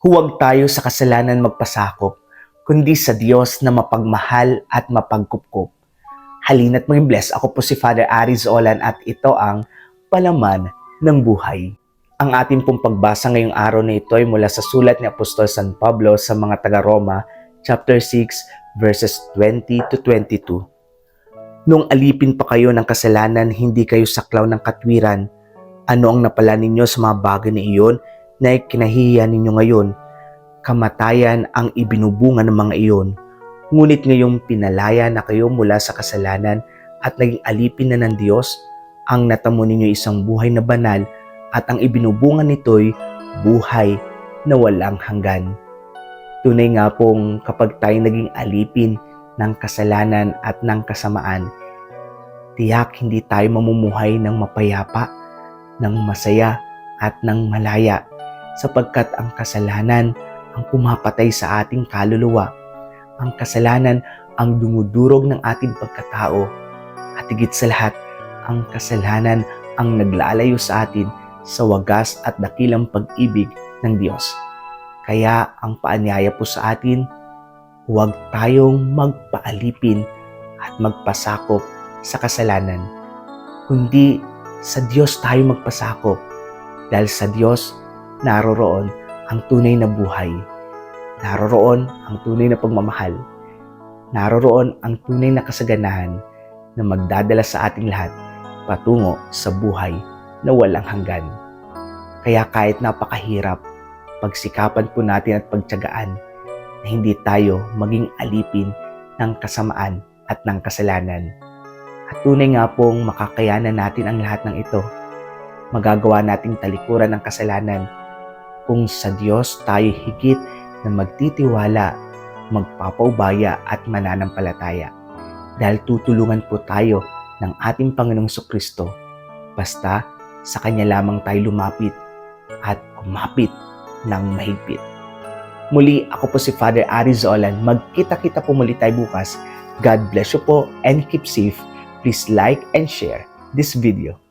Huwag tayo sa kasalanan magpasakop, kundi sa Diyos na mapagmahal at mapagkupkup. Halina't maging bless. Ako po si Father Aris Olan at ito ang Palaman ng Buhay. Ang ating pong pagbasa ngayong araw na ito ay mula sa sulat ni Apostol San Pablo sa mga taga-Roma, chapter 6, verses 20 to 22. Nung alipin pa kayo ng kasalanan, hindi kayo saklaw ng katwiran. Ano ang napala ninyo sa mga bagay na iyon na kinahihiya ninyo ngayon? Kamatayan ang ibinubunga ng mga iyon. Ngunit ngayong pinalaya na kayo mula sa kasalanan at naging alipin na ng Diyos, ang natamo ninyo isang buhay na banal at ang ibinubunga nito'y buhay na walang hanggan. Tunay nga pong kapag tayo naging alipin ng kasalanan at ng kasamaan, tiyak hindi tayo mamumuhay ng mapayapa, ng masaya at ng malaya sapagkat ang kasalanan ang pumapatay sa ating kaluluwa. Ang kasalanan ang dumudurog ng ating pagkatao at higit sa lahat, ang kasalanan ang naglalayo sa atin sa wagas at dakilang pag-ibig ng Diyos. Kaya ang paanyaya po sa atin, huwag tayong magpaalipin at magpasakop sa kasalanan, kundi sa Diyos tayo magpasakop dahil sa Diyos naroroon ang tunay na buhay. Naroroon ang tunay na pagmamahal. Naroroon ang tunay na kasaganahan na magdadala sa ating lahat patungo sa buhay na walang hanggan. Kaya kahit napakahirap, pagsikapan po natin at pagtyagaan na hindi tayo maging alipin ng kasamaan at ng kasalanan. At tunay nga pong makakayanan natin ang lahat ng ito. Magagawa nating talikuran ng kasalanan kung sa Diyos tayo higit na magtitiwala, magpapaubaya at mananampalataya. Dahil tutulungan po tayo ng ating Panginoong Kristo basta sa Kanya lamang tayo lumapit at kumapit ng mahigpit. Muli, ako po si Father Arizolan. Magkita-kita po muli tayo bukas. God bless you po and keep safe. Please like and share this video.